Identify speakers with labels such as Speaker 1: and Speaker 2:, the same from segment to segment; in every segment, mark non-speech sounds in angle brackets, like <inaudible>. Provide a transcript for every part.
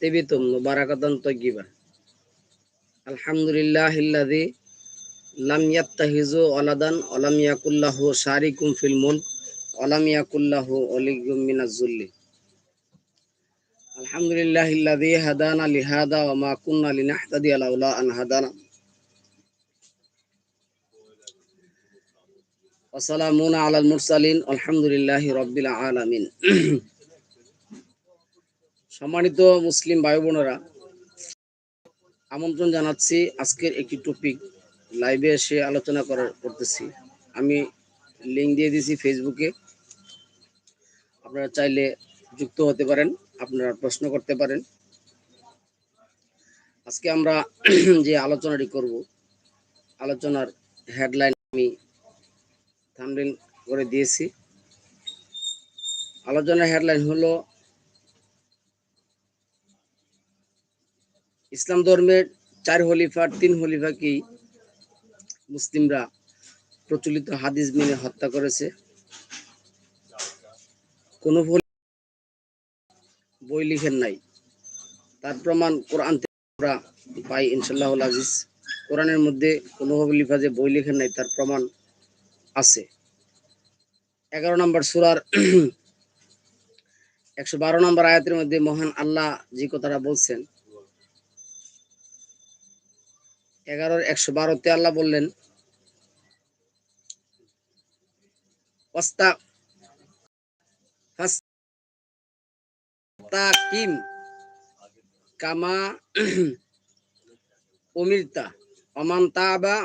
Speaker 1: তিবিতুম মুবারাকাতান তাইয়্যিবা আলহামদুলিল্লাহিল্লাযী লাম ইয়াত্তাহিযু ওয়ালাদান ওয়া লাম ইয়াকুল লাহু শারিকুম ফিল মুলক ওয়া লাম ইয়াকুল লাহু ওয়ালিয়্যুম মিনাজ যুল্লি আলহামদুলিল্লাহিল্লাযী হাদানা লিহাদা ওয়া মা কুন্না লিনাহতাদিয়া লাউলা আন হাদানা। ওয়া সালামুন আলাল মুরসালিন, আলহামদুলিল্লাহি রাব্বিল আলামিন। সম্মানিত মুসলিম ভাই বোনেরা, আমন্ত্রণ জানাচ্ছি আজকের একটি টপিক লাইভে এসে আলোচনা করার করতেছি। আমি লিঙ্ক দিয়ে দিয়েছি ফেসবুকে আপনারা চাইলে যুক্ত হতে পারেন, আপনারা প্রশ্ন করতে পারেন। আজকে আমরা <clears throat> যে আলোচনাটি করব, আলোচনার হেডলাইন আমি থামলিন করে দিয়েছি। আলোচনার হেডলাইন হলো ইসলাম ধর্মের চার হলিফার তিন হলিফাকেই মুসলিমরা প্রচলিত হাদিস মেনে হত্যা করেছে? কোন বই লিখেন নাই। তার প্রমাণ কোরআন পাই ইনশাল্লাহ আজিজ। কোরআনের মধ্যে কোনো হলিফা যে বই লিখেন নাই, তার প্রমাণ আছে। এগারো নম্বর সুরার <clears throat> একশো বারো নম্বর আয়াতের মধ্যে মহান আল্লাহ যে কথাটা বলছেন এগারোর একশো বারোতে আল্লাহ বললেন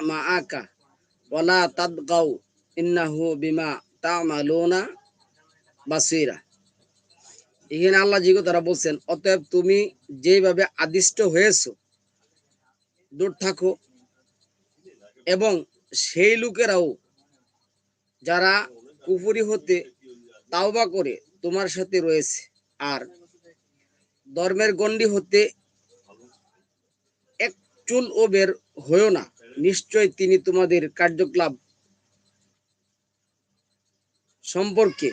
Speaker 1: মা আকা বিমা বাসিরা। এখানে আল্লাহ জিগো তারা বলছেন, অতএব তুমি যেভাবে আদিষ্ট হয়েছো দূর থাকো। এবং সেই লোকেরাও যারা কুফুরি হতে তাওবা করে তোমার সাথে রয়েছে। আর ধর্মের গণ্ডি হতে এক চুল ও বের হয়েও না। নিশ্চয় তিনি তোমাদের কার্যকলাপ সম্পর্কে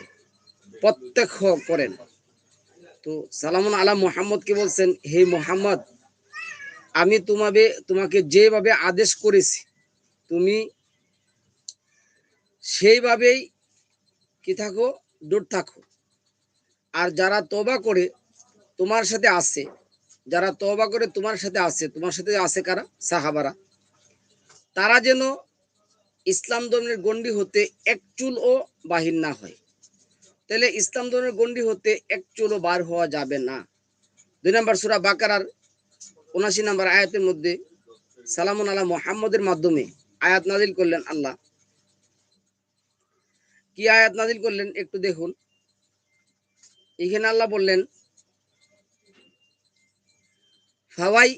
Speaker 1: প্রত্যক্ষ করেন। তো সালামুন আলা মোহাম্মদকে বলছেন, হে মোহাম্মদ আমি তোমাকে তোমাকে যেভাবে আদেশ করেছি, তুমি সেইভাবেই কি থাকো, দূর থাকো। আর যারা তবা করে তোমার সাথে আসে যারা তবা করে তোমার সাথে আসে তোমার সাথে আসে কারা? সাহাবারা। তারা যেন ইসলাম ধর্মের গন্ডি হতে এক চুল ও বাহির না হয়। তাহলে ইসলাম ধর্মের গন্ডি হতে এক চুলও বার হওয়া যাবে না। দুই নম্বর সুরা বাকারার উনাশি নম্বর আয়াতের মধ্যে সালামুন আলা মোহাম্মদের মাধ্যমে আয়াত নাজিল করলেন আল্লাহ। কি আয়াত নাজিল করলেন একটু দেখুন। এখানে আল্লাহ বললেন ফাওয়াই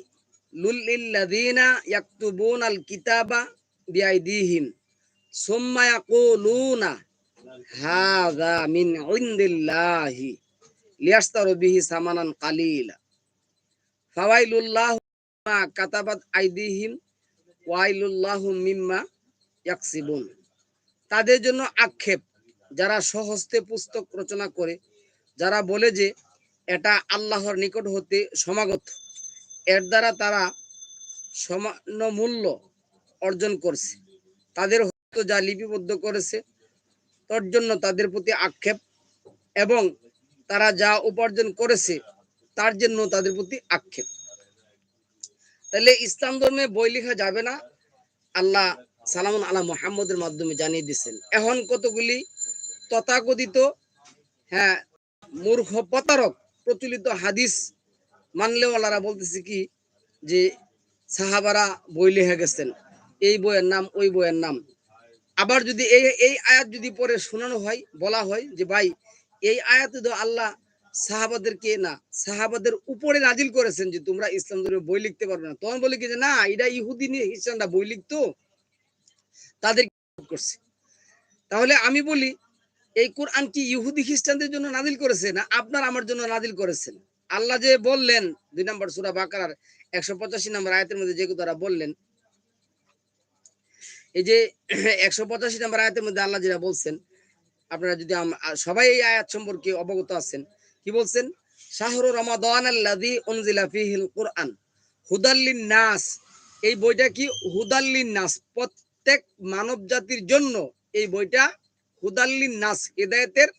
Speaker 1: মিন কালীলা। ফাওয়াইলুল্লাহ মা কাতাবাত আইদিহিম, ওয়াইলুল্লাহু মিম্মা ইয়াকসিবুন। তাদের জন্য আক্ষেপ, যারা সহস্তে পুস্তক রচনা করে, যারা বলে যে এটা আল্লাহর নিকট হতে সমাগত। এর দ্বারা তারা সমান মূল্য অর্জন করছে। তাদের হয়তো যা লিপিবদ্ধ করেছে, তার জন্য তাদের প্রতি আক্ষেপ এবং তারা যা উপার্জন করেছে তার জন্য তাদের প্রতি আক্ষেপ। তাহলে ইসলাম ধর্মে বই লেখা যাবে না। আল্লাহ সালাম আলা মোহাম্মদের মাধ্যমে জানিয়ে দিচ্ছেন এখন কতগুলি তথাকথিত হ্যাঁ মূর্খ, প্রতারক প্রচলিত হাদিস মানলেওয়ালারা বলতেছে কি, যে সাহাবারা বই লেখা গেছেন। এই বইয়ের নাম, ওই বইয়ের নাম। আবার যদি এই এই আয়াত যদি পরে শোনানো হয়, বলা হয় যে, ভাই, এই আয়াতে তো আল্লাহ সাহাবাদেরকে না, সাহাবাদের উপরে নাজিল করেছেন যে তোমরা ইসলাম ধর্মে বই লিখতে পারবে না। তখন বলে কি যে, না এটা ইহুদি খ্রিস্টানরা বই লিখতো, তাদের করছে। তাহলে আমি বলি, এই কোরআন কি ইহুদি খ্রিস্টানদের জন্য নাজিল করেছে না আপনার আমার জন্য নাজিল করেছেন আল্লাহ যে বললেন, দুই নম্বর সুরা বাকার একশো পঁচাশি নম্বর আয়তের মধ্যে যে তারা বললেন, এই যে একশো পঁচাশি নম্বর আয়াতের মধ্যে আল্লাহ যেটা বলছেন, আপনারা যদি সবাই এই আয়াত সম্পর্কে অবগত আছেন কি বলছেন? শাহরু রমাদান কুরআন। হুদাল্লিন নাস এই বইটা কি? হুদাল্লিন নাস প্রত্যেক মানব জাতির জন্য এই বইটা হুদাল্লিন নাস হিদায়াতের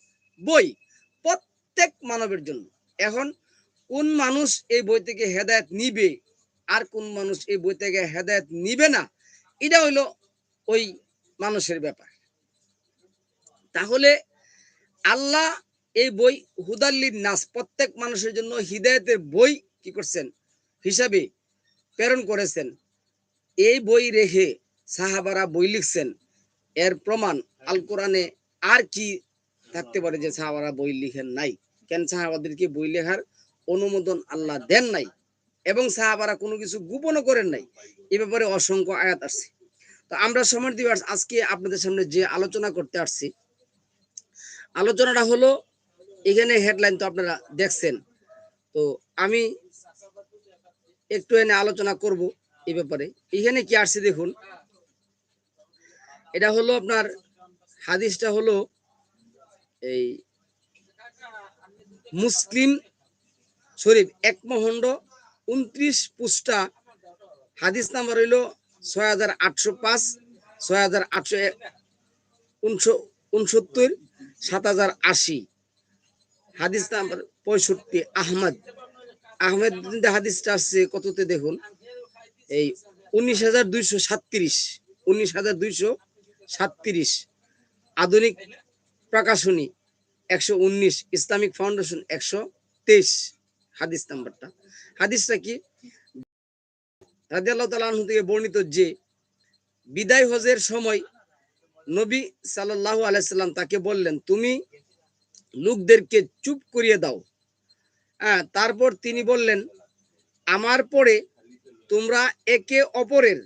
Speaker 1: বই। প্রত্যেক মানবের জন্য। এখন কোন মানুষ এই বই থেকে হেদায়েত নিবে? আর কোন মানুষ এই বই থেকে হেদায়েত নিবে না? এটা হইল ওই মানুষের ব্যাপার। তাহলে আল্লাহ এই বই হুদাল্লিন নাস, প্রত্যেক মানুষের জন্য হিদায়তের বই কি করছেন? হিসাবে প্রেরণ করেছেন। এই বই রেখে সাহাবারা বই লিখছেন। এর প্রমাণ আল কোরআনে আর কি থাকতে পারে যে সাহাবারা বই লিখেন নাই? কেন সাহাবাদেরকে বই লেখার অনুমোদন আল্লাহ দেন নাই এবং সাহাবারা কোনো কিছু গোপনও করেন নাই? এ ব্যাপারে অসংখ্য আয়াত আসছে। তো আমরা দিবস আজকে আপনাদের সামনে যে আলোচনা করতে আসছি, আলোচনাটা হলো এখানে হেডলাইন তো আপনারা দেখছেন। তো আমি একটু এনে আলোচনা করব এই ব্যাপারে। এখানে কি আসছে দেখুন, এটা হলো আপনার হাদিসটা হলো এই মুসলিম শরীফ এক মহণ্ড উনত্রিশ পুষ্টা হাদিস নাম্বার হইল ছয় হাজার আটশো পাঁচ, ছয় হাজার আটশো উনসত্তর, সাত হাজার আশি। হাদিস নাম্বার পঁয়ষট্টি, আহমদ। আহমেদ হাদিসটা আসছে কততে দেখুন? এই উনিশ হাজার দুইশো সাতত্রিশ, উনিশ হাজার দুইশো সাতত্রিশ। আধুনিক প্রকাশনী একশো উনিশ, ইসলামিক ফাউন্ডেশন একশো তেইশ, হাদিস নাম্বারটা। হাদিসটা কি? রাজিয়াল্লাহ তালাহ থেকে বর্ণিত যে বিদায় হজের সময় নবী সাল্লাহ আলাইসাল্লাম তাকে বললেন, তুমি লোকদেরকে চুপ করিয়ে দাও। হ্যাঁ তারপর তিনি বললেন, আমার পরে তোমরা একে অপরের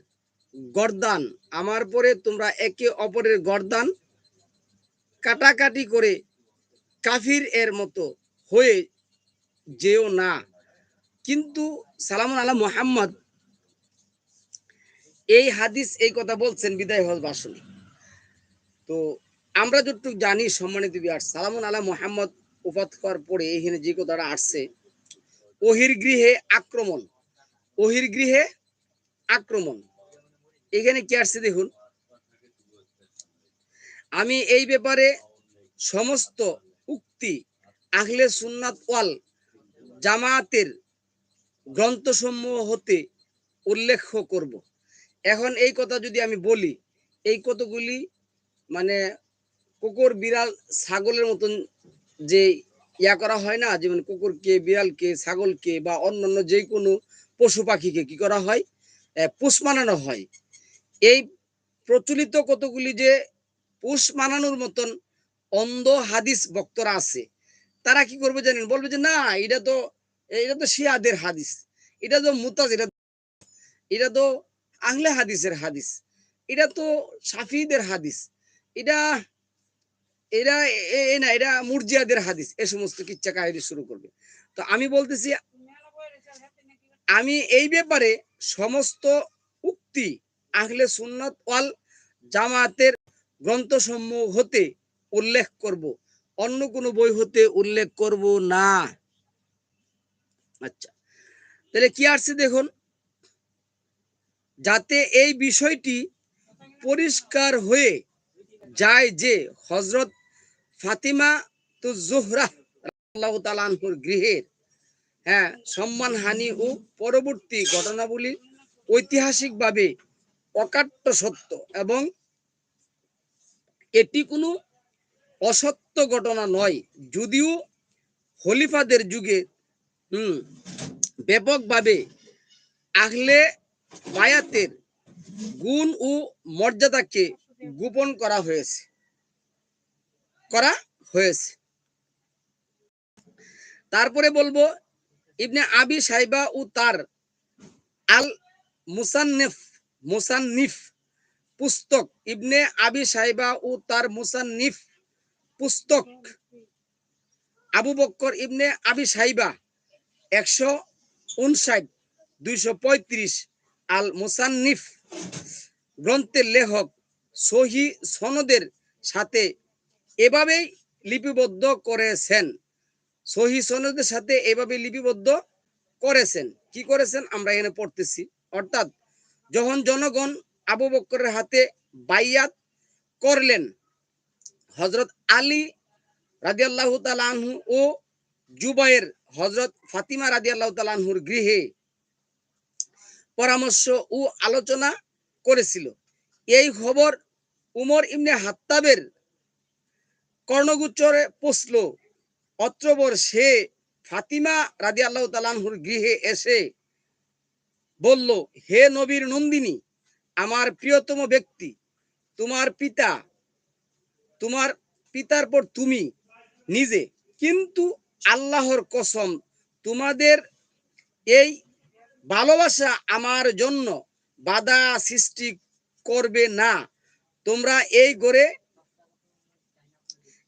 Speaker 1: গরদান। আমার পরে তোমরা একে অপরের গরদান কাটাকাটি করে কাফির এর মতো হয়ে যেও না। কিন্তু সালাম আলা মোহাম্মদ, এই হাদিস, এই কথা বলছেন, বিদায় হজ ভাষণে তো আমরা যতটুকু জানি সম্মানিত বিহার সালামুন আলা মোহাম্মদ উপাত করার পরে এখানে যে কথাটা আসছে ওহির গৃহে আক্রমণ ওহির গৃহে আক্রমণ। এখানে কি আসছে দেখুন? আমি এই ব্যাপারে সমস্ত উক্তি আহলে সুন্নাত ওয়াল জামায়াতের গ্রন্থসমূহ হতে উল্লেখ করব। এখন এই কথা যদি আমি বলি, এই কতগুলি মানে কুকুর বিড়াল ছাগলের মতন যে ইয়া করা হয় না, যেমন কুকুরকে, বিড়ালকে, ছাগলকে বা অন্যান্য যে কোনো পশু পাখিকে কি করা হয়? পুষ মানানো হয়। এই প্রচলিত কতগুলি যে পুষ মানানোর মতন অন্ধ হাদিস বক্তরা আছে, তারা কি করবে জানেন? বলবে যে না, এটা তো এটা তো শিয়াদের হাদিস, এটা তো মুতাজ, এটা এটা তো আহলে হাদিসের হাদিস, এটা তো সাফিদের হাদিস, এটা এরা না এটা মুরজিয়াদের হাদিস, এ সমস্ত কিচ্ছা কাহিনী শুরু করবে। তো আমি বলতেছি, আমি এই ব্যাপারে সমস্ত উক্তি আহলে সুন্নত ওয়াল জামাতের গ্রন্থসমূহ হতে উল্লেখ করব। অন্য কোনো বই হতে উল্লেখ করব না। আচ্ছা তাহলে কি আসছে দেখুন? যাতে এই বিষয়টি পরিষ্কার হয়ে যায় যে হজরত ফাতিমা তু জোহরা আল্লাহর গৃহের হ্যাঁ সম্মানহানি ও পরবর্তী ঘটনাবলী ঐতিহাসিকভাবে অকাট্য সত্য এবং এটি কোনো অসত্য ঘটনা নয়। যদিও খলিফাদের যুগে, হুম, ব্যাপকভাবে আহলে বায়াতের গুণ ও মর্যাদাকে গোপন করা হয়েছে। করা হয়েছে। তারপরে বলব, ইবনে আবি সাইবা ও তার আল মুসান্নিফ মুসান্নিফ পুস্তক, ইবনে আবি সাইবা ও তার মুসান্নিফ পুস্তক। আবু বক্কর ইবনে আবি সাইবা একশো উনষাট দুইশো পঁয়ত্রিশ আল মুসান্নিফ গ্রন্থের লেখক সহি সনদের সাথে এভাবেই লিপিবদ্ধ করেছেন। সহি সনদের সাথে এভাবে লিপিবদ্ধ করেছেন। কি করেছেন? আমরা এখানে পড়তেছি। অর্থাৎ যখন জনগণ আবু বক্করের হাতে বাইয়াত করলেন হজরত আলী রাদিয়াল্লাহু তাআলা আনহু ও জুবাইয়ের হজরত ফাতিমা রাদিয়াল্লাহু আল্লাহ আনহুর গৃহে পরামর্শ ও আলোচনা করেছিল। এই খবর উমর ইবনে হাত্তাবের কর্ণগুচ্ছরে পৌঁছল। অত্রবর সে ফাতিমা রাজি আল্লাহ তালানহুর গৃহে এসে বলল, হে নবীর নন্দিনী, আমার প্রিয়তম ব্যক্তি, তোমার পিতা, তোমার পিতার পর তুমি নিজে, কিন্তু আল্লাহর কসম, তোমাদের এই ভালোবাসা আমার জন্য বাধা সৃষ্টি করবে না। তোমরা এই গড়ে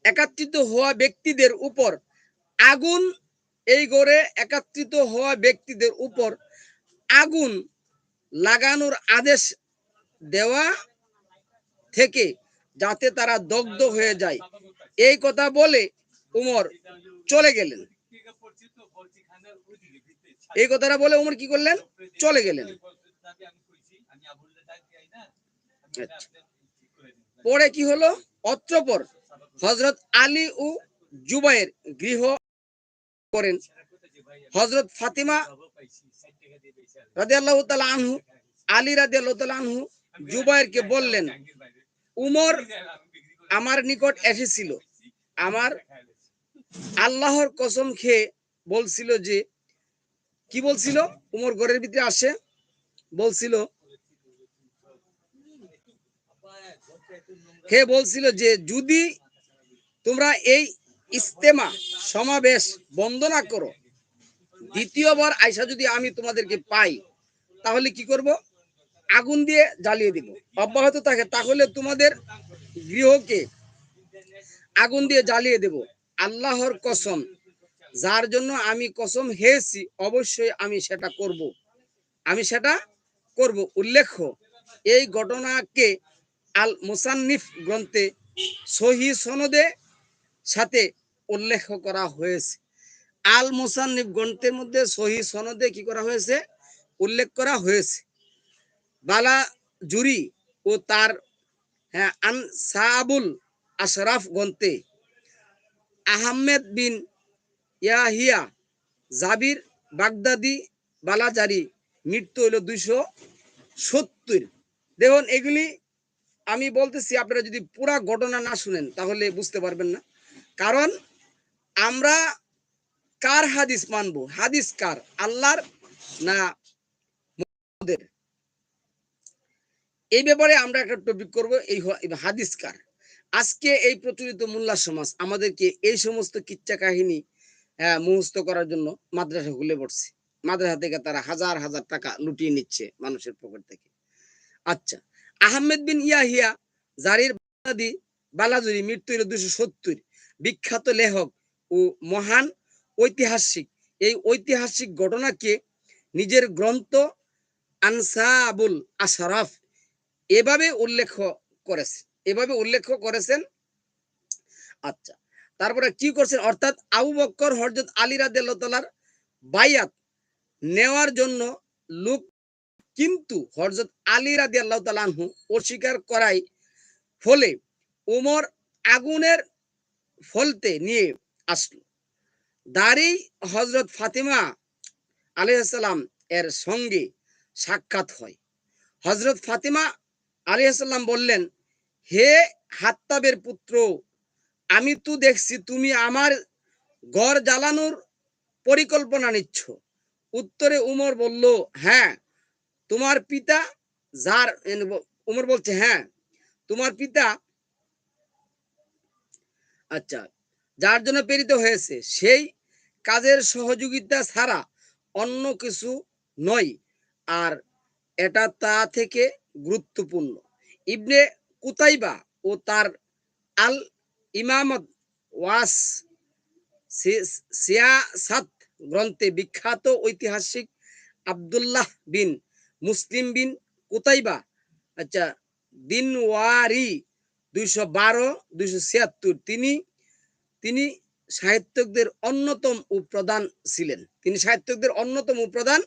Speaker 1: একাত্রিত হওয়া ব্যক্তিদের উপর, আগুন এই গড়ে একাত্রিত হওয়া ব্যক্তিদের উপর আগুন লাগানোর আদেশ দেওয়া থেকে যাতে তারা দগ্ধ হয়ে যায়। এই কথা বলে উমর চলে গেলেন। এই কথাটা বলে উমর কি করলেন? চলে গেলেন। আচ্ছা। পরে কি হলো? অত্রপর হজরত আলী ও জুবাইর গৃহ করেন। হজরত ফাতিমা রাদিয়াল্লাহু তাআলা আনহু, আলী রাদিয়াল্লাহু তাআলা আনহু জুবাইরকে বললেন, উমর আমার নিকট এসেছিল। আমার আল্লাহর কসম খেয়ে বলছিল যে, কি বলছিল? উমর ঘরের ভিতরে আসে, বলছিল হে বলছিল যে, যদি তোমরা এই ইস্তেমা সমাবেশ বন্ধ না করো। দ্বিতীয়বার আইসা যদি আমি তোমাদেরকে পাই, তাহলে কি করব? আগুন দিয়ে জ্বালিয়ে দিব। অব্যাহত থাকে, তাহলে তোমাদের গৃহকে আগুন দিয়ে জ্বালিয়ে দেব। আল্লাহর কসম, যার জন্য আমি কসম হেয়েছি অবশ্যই আমি সেটা করব। আমি সেটা করব। উল্লেখ্য, এই ঘটনাকে আল মুসান্নিফ গ্রন্থে সহি সনদে সাথে উল্লেখ করা হয়েছে। আল মুসান্নিফ গ্রন্থের মধ্যে সহি সনদে কি করা হয়েছে? উল্লেখ করা হয়েছে। বালা জুরি ও তার হ্যাঁ আনসাবুল আশরাফ গ্রন্থে আহমেদ বিন ইয়াহিয়া জাবির বাগদাদি বালাজারি মৃত্যু হইল দুইশো সত্তর। দেখুন, এগুলি আমি বলতেছি, আপনারা যদি পুরা ঘটনা না শুনেন, তাহলে বুঝতে পারবেন না। কারণ আমরা কার হাদিস মানবো? হাদিস কার? আল্লাহর না এই ব্যাপারে আমরা একটা টপিক করব এই হাদিস কার? আজকে এই প্রচলিত মোল্লা সমাজ আমাদেরকে এই সমস্ত কিচ্ছা কাহিনী আহ, মুখস্থ করার জন্য মাদ্রাসা খুলে পড়ছে। মাদ্রাসা থেকে তারা হাজার হাজার টাকা লুটিয়ে নিচ্ছে মানুষের পকেট থেকে। আচ্ছা আহমেদ বিন ইয়াহিয়া জারির বাগদাদি বালাজুরি মৃত্যু হইল দুশো সত্তর। বিখ্যাত লেখক ও মহান ঐতিহাসিক। এই ঐতিহাসিক ঘটনাকে নিজের গ্রন্থ আনসাবুল আশরাফ এভাবে উল্লেখ করেছেন এভাবে উল্লেখ করেছেন। আচ্ছা তারপরে কি করছেন? অর্থাৎ আবু বক্কর হরজত আলী রাদিয়াল্লাহু বাইয়াত নেওয়ার জন্য লোক কিন্তু হরজত আলী রাদি আল্লাহ অস্বীকার করাই ফলে উমর আগুনের ফলতে নিয়ে আসলো। দাঁড়ি হজরত ফাতিমা আলাইসাল্লাম এর সঙ্গে সাক্ষাৎ হয়। হজরত ফাতিমা আলাইসাল্লাম বললেন, হে হাত্তাবের পুত্র, আমি তো দেখছি তুমি আমার ঘর জ্বালানোর পরিকল্পনা নিচ্ছ। উত্তরে উমর বলল হ্যাঁ তোমার পিতা যার উমর বলছে হ্যাঁ তোমার পিতা আচ্ছা যার জন্য প্রেরিত হয়েছে, সেই কাজের সহযোগিতা ছাড়া অন্য কিছু নয়। আর এটা তা থেকে গুরুত্বপূর্ণ। ইবনে কুতাইবা ও তার আল ইমামত ওয়াস সিয়াসাত গ্রন্থে বিখ্যাত ঐতিহাসিক আব্দুল্লাহ বিন মুসলিম বিন কুতাইবা আচ্ছা দিনওয়ারি দুইশো বারো, দুইশো ছিয়াত্তর। তিনি তিনি সাহিত্যকদের অন্যতম উপ্রধান ছিলেন। তিনি সাহিত্যকদের অন্যতম উপ্রধান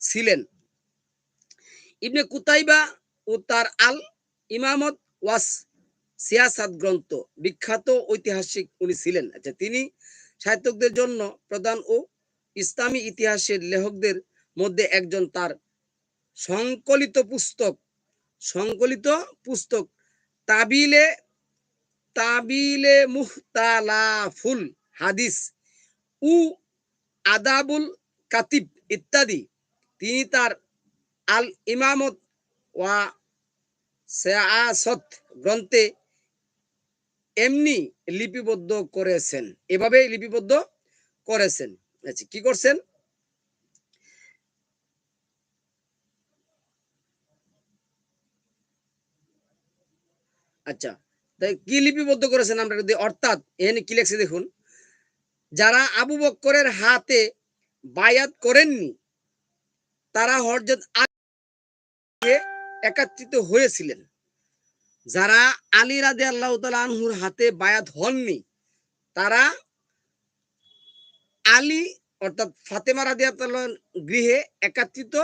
Speaker 1: ছিলেন। ইবনে কুতাইবা ও তার আল ইমামত ওয়াস সিয়াসাত গ্রন্থ, বিখ্যাত ঐতিহাসিক উনি ছিলেন। আচ্ছা তিনি সাহিত্যকদের জন্য প্রধান ও ইসলামী ইতিহাসের লেখকদের মধ্যে একজন তার সংকলিত পুস্তক সংকলিত পুস্তক তাবিলে তাবিলে মুহতালাফুল হাদিস। উ আদাবুল কাতিব ইত্যাদি। তিনি তার আল ইমামত ওয়া সেয়াসত গ্রন্থে এমনি লিপিবদ্ধ করেছেন। এভাবে লিপিবদ্ধ করেছেন। আচ্ছা কি করছেন? আচ্ছা তাই কি লিপিবদ্ধ করেছেন আমরা অর্থাৎ এখানে কি লেখছে দেখুন, যারা আবু বক্করের হাতে বায়াত করেননি, তারা হরজত একাত্রিত হয়েছিলেন। যারা আলী রাদে আল্লাহ আনহুর হাতে বায়াত হননি, তারা আলী, অর্থাৎ ফাতেমা রাদি গৃহে একাত্রিত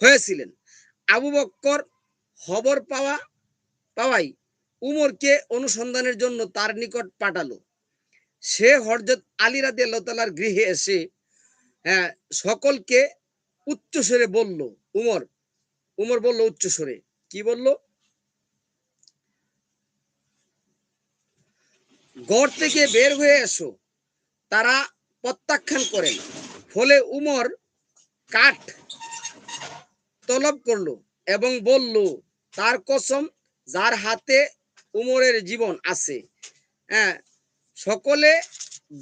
Speaker 1: হয়েছিলেন। আবু বক্কর খবর পাওয়া পাওয়াই উমরকে অনুসন্ধানের জন্য তার নিকট পাঠালো। সে হরজত আলী রাদি আল্লাহ গৃহে এসে হ্যাঁ, সকলকে উচ্চস্বরে বলল উমর উমর বলল উচ্চস্বরে। কি বলল? গড় থেকে বের হয়ে এসো তারা প্রত্যাখ্যান করেন। ফলে উমর কাঠ তলব করল এবং বলল তার কসম যার হাতে উমরের জীবন আছে। হ্যাঁ সকলে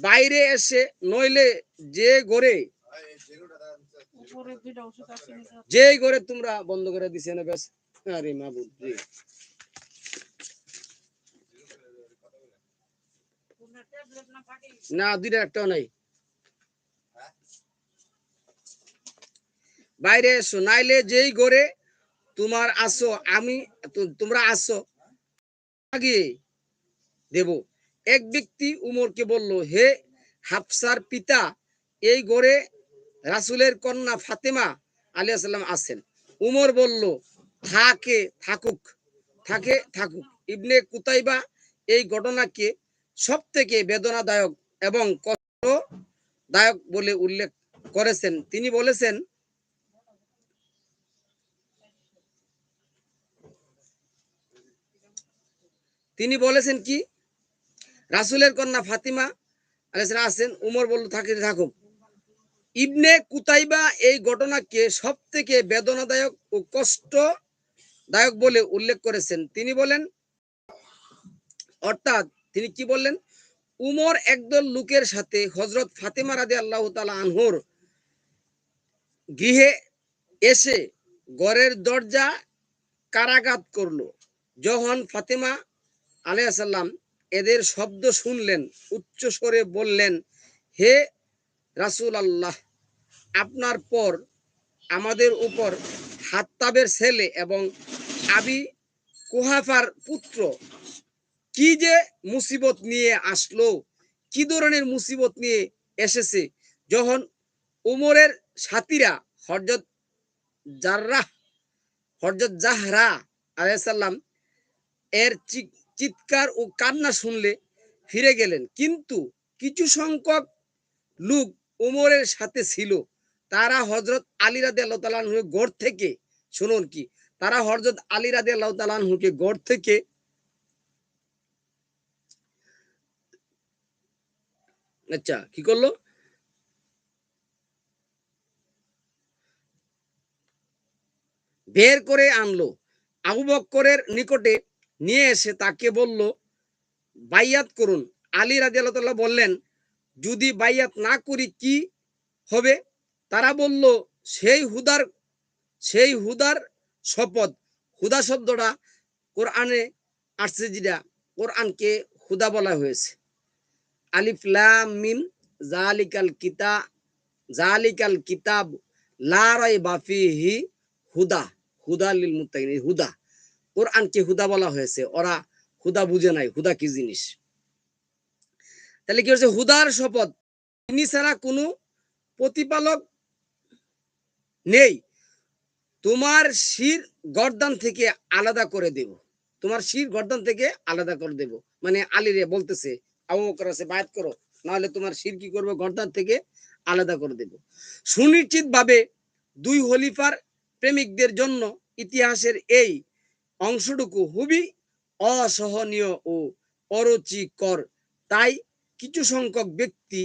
Speaker 1: বাইরে এসে, নইলে যে গড়ে যে গড়ে তোমরা বন্ধ করে দিছে না বেশ। আরে
Speaker 2: না থাকে
Speaker 1: না, দুইটা একটাও নাই। বাইরে এসো, নাইলে যেই গড়ে তোমার আসো আমি তোমরা আসো আগে দেব। এক ব্যক্তি উমরকে বলল, হে হাফসার পিতা, এই গড়ে রাসুলের কন্যা ফাতেমা আলিয়া সাল্লাম আছেন। উমর বলল, থাকে, থাকুক থাকে, থাকুক। ইবনে কুতাইবা এই ঘটনাকে সব থেকে বেদনাদায়ক এবং কষ্টদায়ক বলে উল্লেখ করেছেন। তিনি বলেছেন তিনি বলেছেন কি? রাসুলের কন্যা ফাতিমা আলাইসালাম আছেন উমর বলল থাকি থাকুক ইবনে কুতাইবা এই ঘটনাকে সব থেকে বেদনাদায়ক ও কষ্টদায়ক বলে উল্লেখ করেছেন। তিনি বলেন, অর্থাৎ তিনি কি বললেন? উমর একদল লোকের সাথে হজরত ফাতেমা রাদি আল্লাহ তালা আনহুর গৃহে এসে ঘরের দরজা কারাগাত করল। যখন ফাতেমা আলাইসাল্লাম এদের শব্দ শুনলেন, উচ্চ স্বরে বললেন, হে রাসূল আল্লাহ আপনার পর আমাদের উপর হাত্তাবের ছেলে এবং আবি কুহাফার পুত্র কি যে মুসিবত নিয়ে আসলো, কি ধরনের মুসিবত নিয়ে এসেছে? যখন উমরের সাথীরা হরজত জাররাহ হরজত জাহরা আলাইসাল্লাম এর চি- চিৎকার ও কান্না শুনলে ফিরে গেলেন। কিন্তু কিছু সংখ্যক লোক উমরের সাথে ছিল। তারা হজরত আলী রাদে আল্লাহ গড় থেকে, শুনুন কি, তারা হজরত আলী রাদে আল্লাহ গড় থেকে আচ্ছা কি করল? বের করে আনলো। আবু বক্করের নিকটে নিয়ে এসে তাকে বলল, বাইয়াত করুন। আলী রাজি আল্লাহ বললেন, যদি বাইয়াত না করি কি হবে? তারা বলল, সেই হুদার সেই হুদার শপথ। হুদা শব্দটা কোরআনে আসছে যেটা কোরআনকে হুদা বলা হয়েছে। আলিফ লাম মিম জালিকাল কিতা জালিকাল কিতাব, লা রাইবা ফিহি হুদা হুদা লিল মুত্তাকিন, হুদা। কোরআনকে হুদা বলা হয়েছে। ওরা হুদা বুঝে নাই, হুদা কি জিনিস? তাহলে কি হচ্ছে হুদার শপথ। তিনি ছাড়া কোনো প্রতিপালক নেই। তোমার শির গর্দান থেকে আলাদা করে দেব। তোমার শির গর্দান থেকে আলাদা করে দেব। মানে আলিরে বলতেছে, আবু বকর আছে, বায়াত করো। নাহলে তোমার শির কি করব? গর্দান থেকে আলাদা করে দেব। সুনিশ্চিত ভাবে দুই হলিফার প্রেমিকদের জন্য ইতিহাসের এই অংশটুকু খুবই অসহনীয় ও অরুচিকর। তাই কিছু সংখ্যক ব্যক্তি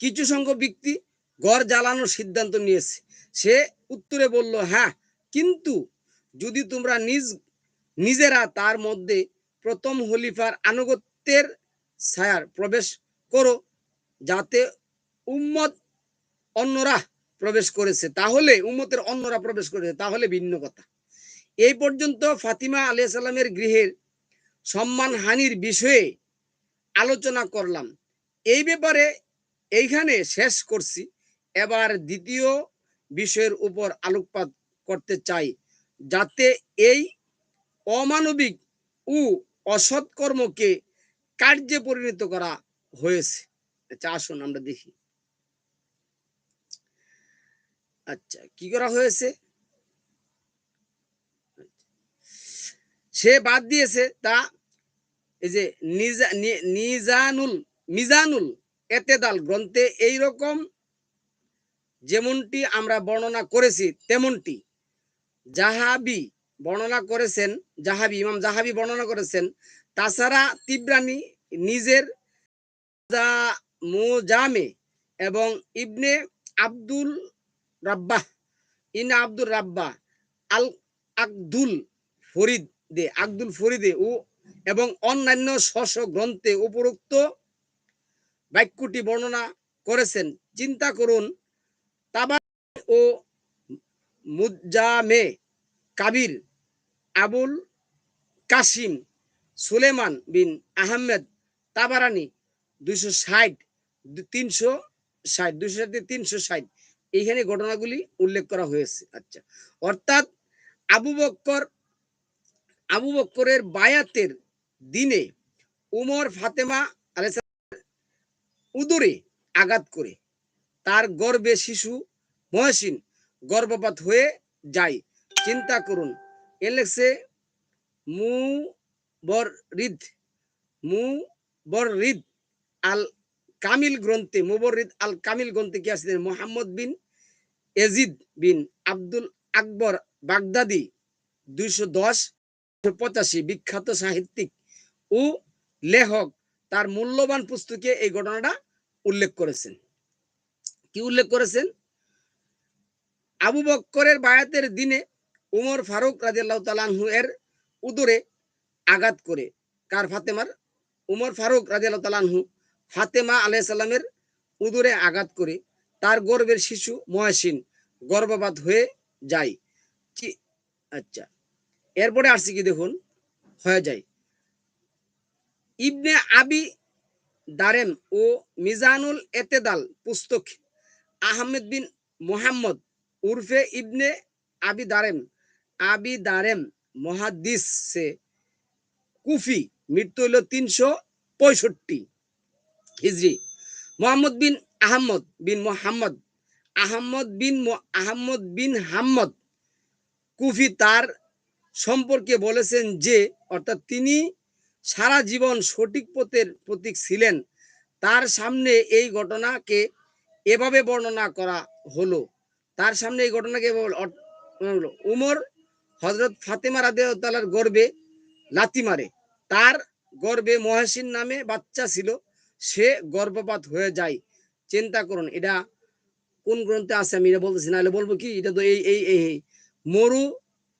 Speaker 1: কিছু সংখ্যক ব্যক্তি ঘর জ্বালানোর সিদ্ধান্ত নিয়েছে। সে উত্তরে বলল হ্যাঁ কিন্তু যদি তোমরা নিজ, নিজেরা তার মধ্যে প্রথম হলিফার আনুগত্যের ছায়ার প্রবেশ করো, যাতে উম্মত অন্যরা প্রবেশ করেছে, তাহলে উম্মতের অন্যরা প্রবেশ করেছে, তাহলে ভিন্ন কথা। এই পর্যন্ত ফাতিমা আলিয়া সাল্লামের গৃহের সম্মান হানির বিষয়ে আলোচনা করলাম। এই ব্যাপারে এইখানে শেষ করছি। এবার দ্বিতীয় বিষয়ের উপর আলোকপাত করতে চাই, যাতে এই অমানবিক ও অসৎ কর্মকে কার্যে পরিণত করা হয়েছে। আচ্ছা আসুন আমরা দেখি। আচ্ছা কি করা হয়েছে? সে বাদ দিয়েছে তা এই যে নিজানুল, মিজানুল এতেদাল গ্রন্থে এই রকম যেমনটি আমরা বর্ণনা করেছি, তেমনটি। জাহাবি বর্ণনা করেছেন জাহাবি ইমাম জাহাবি বর্ণনা করেছেন, তাছাড়া তিব্রানি নিজের মুজামে এবং ইবনে Abdul রাব্বাহ in Abdur Rabba al Aqdul Farid they Abdul ফরিদে ও এবং অন্যান্য শশ গ্রন্থে উপরোক্ত বাক্যটি বর্ণনা করেছেন। চিন্তা করুন তাবা ও মুজামে কাবির আবুল কাসিম, সুলেমান বিন আহমেদ, তাবারানি দুইশো ষাট, তিনশো ষাট, দুইশো ষাট, তিনশো ষাট। এইখানে ঘটনাগুলি উল্লেখ করা হয়েছে। আচ্ছা অর্থাৎ আবু বক্কর, আবু বক্করের বায়াতের দিনে উমর ফাতেমা উদরে আঘাত করে তার গর্ভে শিশু মহসিন গর্ভপাত হয়ে যায়। চিন্তা করুন এ লেখছে মু বরিদ মু বরিদ আল কামিল গ্রন্থে মুবরিদ আল কামিল গ্রন্থে কি আছে? মোহাম্মদ বিন এজিদ বিন আব্দুল আকবর বাগদাদি, দুইশো দশ পঁচাশি, বিখ্যাত সাহিত্যিক ও লেখক। তার মূল্যবান পুস্তকে এই ঘটনাটা উল্লেখ করেছেন। কি উল্লেখ করেছেন? আবু বক্করের বায়াতের দিনে উমর ফারুক রাজিয়াল্লাহ তালাহু এর উদরে আঘাত করে। কার ফাতেমার? উমর ফারুক রাজিয়াল্লাহ তালাহু ফাতেমা আলাইসাল্লামের উদরে আঘাত করে তার গর্ভের শিশু মহাসিন গর্ভপাত হয়ে যায়। আচ্ছা। এরপরে আসছে কি দেখুন? হয়ে যায়। ইবনে আবি দারেম ও মিজানুল এতেদাল পুস্তক আহমেদ বিন মোহাম্মদ উর্ফে ইবনে আবি দারেম আবি দারেম মহাদিস কুফি মৃত্যু হইল তিনশো পঁয়ষট্টি। হিজরি। মোহাম্মদ বিন আহমদ বিন মোহাম্মদ। আহমদ বিন আহমদ বিন হাম্মদ। কুফি তার সম্পর্কে বলেছেন যে, অর্থাৎ তিনি সারা জীবন সঠিক পথের প্রতীক ছিলেন। তার সামনে এই ঘটনাকে এভাবে বর্ণনা করা হলো। তার সামনে এই ঘটনাকে। উমর হজরত ফাতেমা রাদিয়াল্লাহু গর্বে লাথি মারে। তার গর্বে মহাসিন নামে বাচ্চা ছিল। সে গর্ভপাত হয়ে যায়। চিন্তা করুন, এটা কোন গ্রন্থে আছে আমি এটা বলতেছি, নাহলে বলব কি, এটা তো এই এই এই। মরু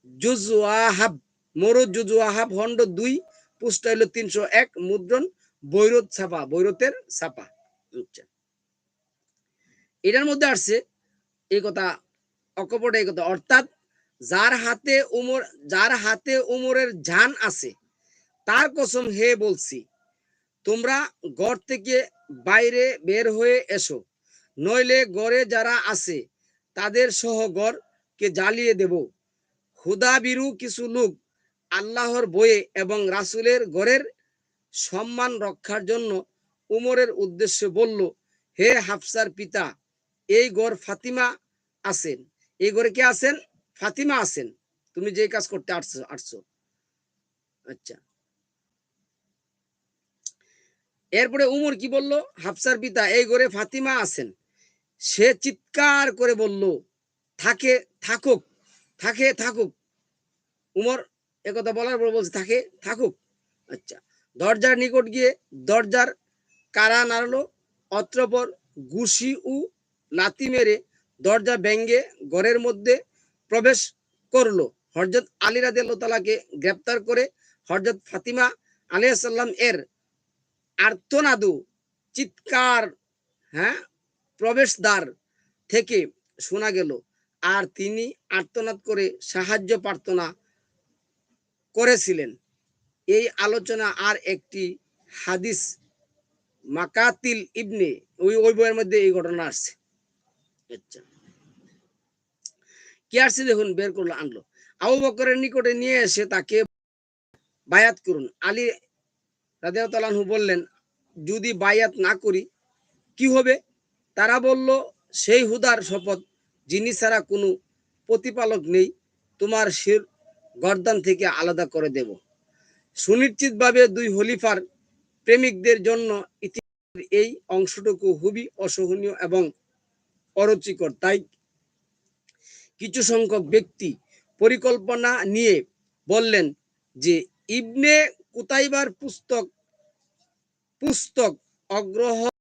Speaker 1: জুজুয়াহাব মরু জুজুয়াহাব খণ্ড দুই পুষ্ট হইল তিনশো এক, মুদ্রণ বৈরত ছাপা, বৈরতের ছাপা। আচ্ছা এটার মধ্যে আসছে এই কথা, অকপট এই কথা, অর্থাৎ যার হাতে উমর, যার হাতে উমরের জান আছে, তার কসম হে বলছি তোমরা ঘর থেকে বাইরে বের হয়ে এসো। নইলে গড়ে যারা আছে, তাদের সহ গড়কে জ্বালিয়ে দেব। হুদাবিরু কিছু লোক আল্লাহর বয়ে এবং রাসূলের গড়ের সম্মান রক্ষার জন্য উমরের উদ্দেশ্যে বলল, হে হাফসার পিতা, এই গড় ফাতিমা আছেন। এই গড়ে কে আছেন? ফাতিমা আছেন। তুমি যে কাজ করতে আসছো আসছো। আচ্ছা। এরপরে উমর কি বলল? হাফসার পিতা, এই ঘরে ফাতিমা আছেন। সে চিৎকার করে বলল, থাকে, থাকুক থাকে, থাকুক। উমর একথা বলার পর বলছে, থাকে, থাকুক। আচ্ছা দরজার নিকট গিয়ে দরজার কারা নাড়লো? অত্রপর ঘুষি ও লাতি মেরে দরজা ভেঙ্গে ঘরের মধ্যে প্রবেশ করল। হরজত আলী রাদি তালাকে গ্রেপ্তার করে হরজত ফাতিমা আলিয়াল্লাম এর আর্তনাদু চিৎকার হ্যাঁ প্রবেশদ্বার থেকে শোনা গেল। আর তিনি আর্তনাদ করে সাহায্য প্রার্থনা করেছিলেন। এই আলোচনা আর একটি হাদিস মাকাতিল ইবনে, ওই ওই বইয়ের মধ্যে এই ঘটনা আসছে। আচ্ছা। কি আসছে দেখুন, বের করল, আনলো। আবু বকরের নিকটে নিয়ে এসে তাকে বায়াত করুন। আলী রাদিয়াল্লাহু বললেন, যদি বায়াত না করি, কি হবে? তারা বলল, সেই হুদার শপথ, যিনি ছাড়া কোনো প্রতিপালক নেই, তোমার শির গর্দান থেকে আলাদা করে দেব। সুনিশ্চিতভাবে দুই হলিফার প্রেমিকদের জন্য ইতিহাসের এই অংশটুকু খুবই অসহনীয় এবং অরুচিকর। তাই কিছু সংখ্যক ব্যক্তি পরিকল্পনা নিয়ে বললেন যে ইবনে কুতাইবার পুস্তক পুস্তক অগ্রহ